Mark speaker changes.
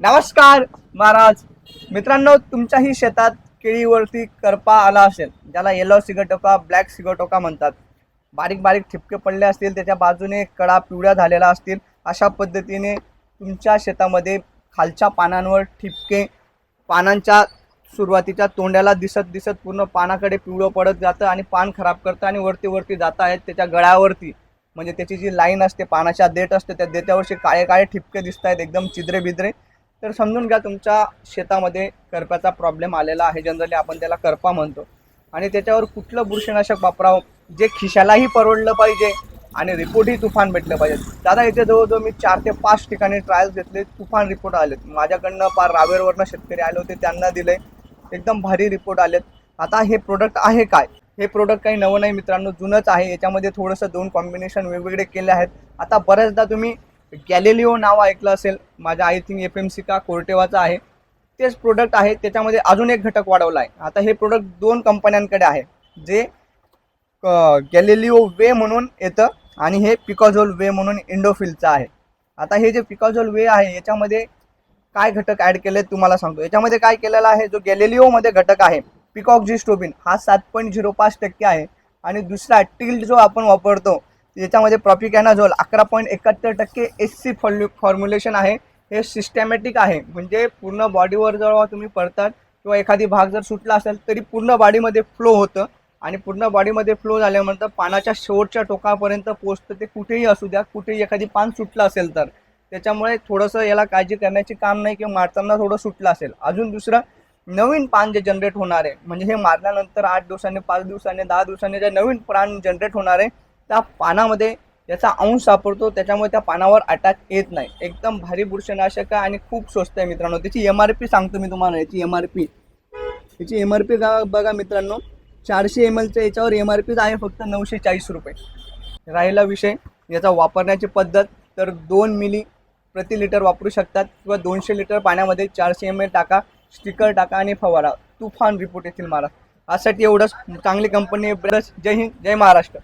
Speaker 1: नमस्कार महाराज. मित्रांनो तुमच्याही शेतात केळीवरती करपा आला असेल ज्याला येलो सिगटोका ब्लॅक सिगटोका म्हणतात. बारीक बारीक ठिपके पडले असतील त्याच्या बाजूने कडा पिवळ्या झालेल्या असतील अशा पद्धतीने तुमच्या शेतामध्ये खालच्या पानांवर ठिपके पानांच्या सुरुवातीच्या तोंड्याला दिसत दिसत पूर्ण पानाकडे पिवळं पडत जातं आणि पान खराब करतं आणि वरती वरती जात आहेत त्याच्या गळ्यावरती. म्हणजे त्याची जी लाईन असते पानाच्या देठ असते त्या देठावरचे काळे काळे ठिपके दिसत आहेत एकदम चिद्रे बिद्रे तर समजून घ्या तुमच्या शेतामध्ये करप्याचा प्रॉब्लेम आलेला आहे. जनरली आपण त्याला करपा म्हणतो. आणि त्याच्यावर कुठलं बुरशीनाशक वापरावं? जे खिशालाही परवडलं पाहिजे आणि रिपोर्टही तुफान भेटलं पाहिजे. दादा इथे जवळजवळ मी चार ते पाच ठिकाणी ट्रायल्स घेतले. तुफान रिपोर्ट आलेत माझ्याकडनं पार रावेरवरनं शेतकरी आले होते त्यांना दिले. एकदम भारी रिपोर्ट आलेत. आता हे प्रोडक्ट आहे काय? हे प्रोडक्ट काही नवं नाही मित्रांनो जुनंच आहे. याच्यामध्ये थोडंसं दोन कॉम्बिनेशन वेगवेगळे केले आहेत. आता बऱ्याचदा तुम्ही गॅलेलिओ नाव ऐकलं असेल माझ्या I think F M C का कोर्टेवाचा आहे तेच प्रोडक्ट आहे त्याच्यामध्ये अजून एक घटक वाढवला आहे. आता हे प्रोडक्ट दोन कंपन्यांकडे आहे जे गॅलेलिओ वे म्हणून येतं आणि हे पिकॉझोल वे म्हणून इंडोफिलचं आहे. आता हे जे पिकॉझोल वे आहे याच्यामध्ये काय घटक ॲड केले तुम्हाला सांगतो. याच्यामध्ये काय केलेला आहे जो गॅलेलिओमध्ये घटक आहे पिकॉक जी स्टोबिन हा सात पॉईंट झिरो पाच टक्के आहे. आणि दुसरा टिल्ड जो आपण वापरतो याच्यामध्ये प्रॉपिकॅनाझोल अकरा पॉईंट एकाहत्तर टक्के एस सी फॉल्यू फॉर्म्युलेशन आहे. हे सिस्टमॅटिक आहे. म्हणजे पूर्ण बॉडीवर जेव्हा तुम्ही पडतात किंवा एखादी भाग जर सुटला असेल तरी पूर्ण बॉडीमध्ये फ्लो होतं. आणि पूर्ण बॉडीमध्ये फ्लो झाल्यानंतर पानाच्या शेवटच्या टोकापर्यंत पोचतं ते कुठेही असू द्या. कुठेही एखादी पान सुटलं असेल तर. त्याच्यामुळे थोडंसं याला काळजी करण्याची काम नाही किंवा मारताना थोडं सुटलं असेल. अजून दुसरं नवीन पान जे जनरेट होणार आहे म्हणजे हे मारल्यानंतर आठ दिवसांनी पाच दिवसांनी दहा दिवसांनी जे नवीन प्राण जनरेट होणार आहे त्या पानामध्ये याचा अंश सापडतो त्याच्यामुळे त्या पानावर अटॅक येत नाही. एकदम भारी बुरशीनाशक आहे आणि खूप स्वस्त आहे मित्रांनो. त्याची एम आर पी सांगतो मी तुम्हाला याची एम आर पी याची एम आर पी का बघा मित्रांनो चारशे एम एलच्या याच्यावर एम आर पीच आहे फक्त नऊशे चाळीस रुपये. राहिला विषय याचा वापरण्याची पद्धत तर दोन मिली प्रति लिटर वापरू शकतात किंवा दोनशे लिटर पाण्यामध्ये चारशे एम एल टाका स्टिकर टाका आणि फवारा. तुफान रिपोर्ट येतील महाराज यासाठी एवढंच. चांगली कंपनी ब्रश जय हिंद जय महाराष्ट्र.